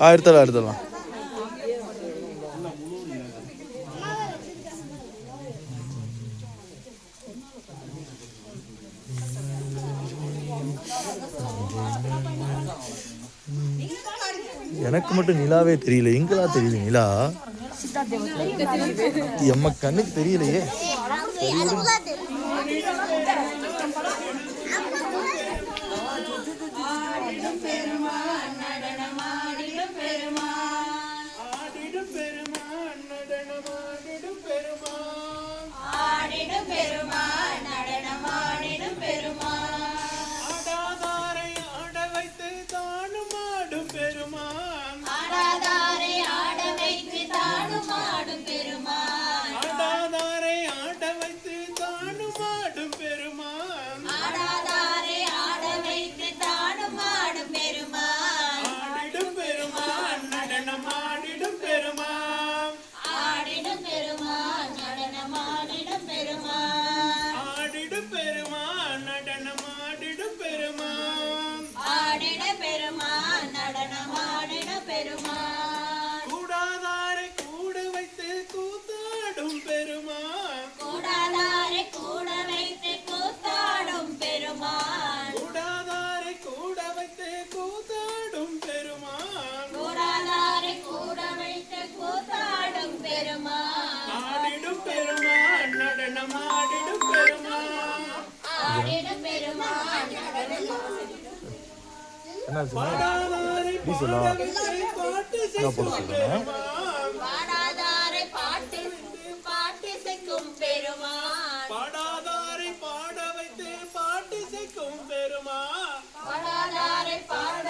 ஆ எடுத்துடலாம் எடுத்துடலாம் எனக்கு மட்டும் நிலாவே தெரியல. எங்களா தெரியல நிலா? எம்ம கண்ணுக்கு தெரியலையே. கூத்தாடும் பெருமான். கூடாதாரை கூட வைத்து கூத்தாடும் பெருமான். கூடாதாரை கூட வைத்து கூத்தாடும் பெருமான். கூடாதாரை கூட வைத்து கூத்தாடும் பெருமான். ஆடிடும் பெருமான் நடனம் ஆடிடும் பெருமான். ஆடிடும் பெருமான் நடனம் பாடாதாரை பாட பாட்டு செய்யும்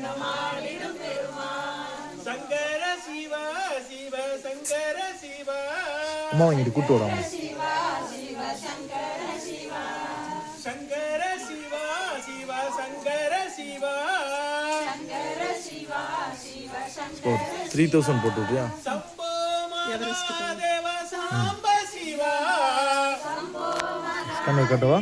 சரணமாடிடும் பெருமான் சங்கர சிவ சிவ சங்கர சிவ. அம்மா வாங்கிட்டு கூட்டு வராங்க சங்கர சிவா சிவா சங்கர சிவா. ஓ த்ரீ தௌசண்ட் போட்டுட்டியா சம்போ மகாதேவ கட்டவா?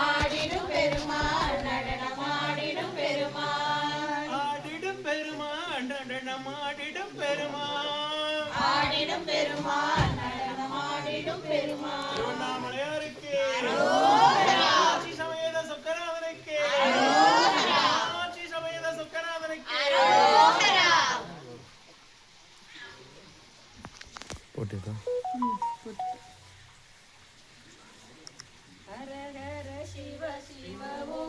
ஆடிடும் பெருமாள் நடனம் ஆடிடும் பெருமாள். ஆடிடும் பெருமாள் நடனம் ஆடிடும் பெருமாள். ஆடிடும் பெருமாள் நடனம் ஆடிடும் பெருமாள். திருவண்ணாமலையாருக்கு. போட்டுட்டா ஹர ஹர சிவ சிவ ஓ.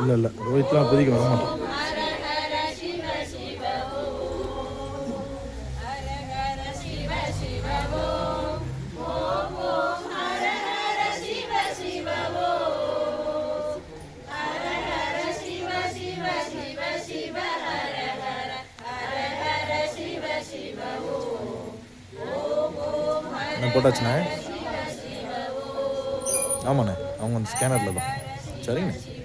இல்லை இல்லை ரோஹித்லாம் அப்போதைக்கு வரமாட்டோம் போட்டாச்சுண்ணே. ஆமாண்ணே அவங்க அந்த ஸ்கேனரில் தான். சரிங்கண்ணே.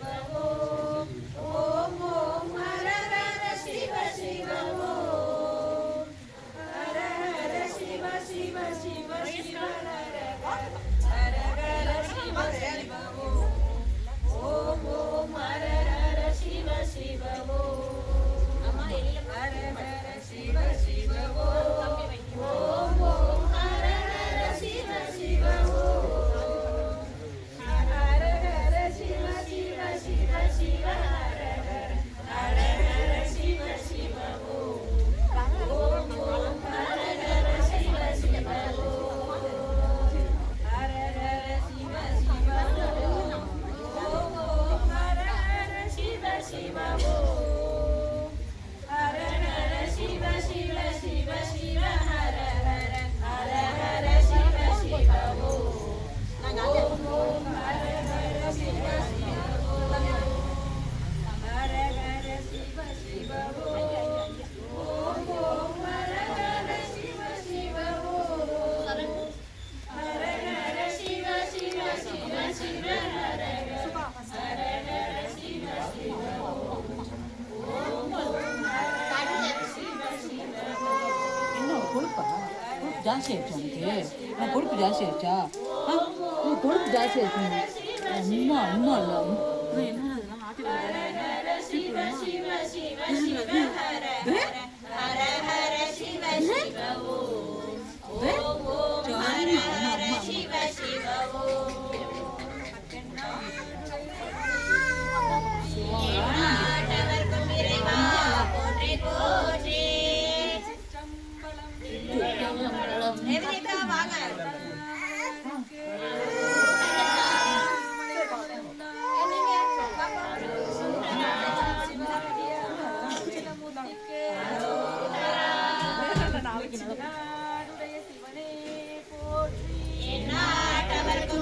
다시했잖게 아 그룹 다시했자 아 그룹 다시했지 엄마 엄마 나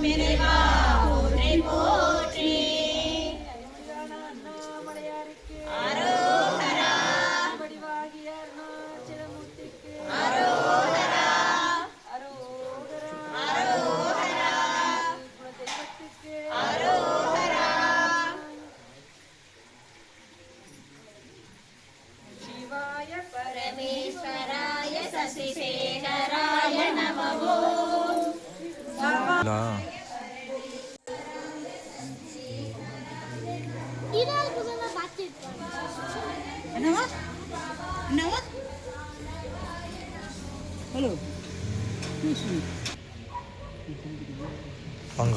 minimum.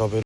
হবে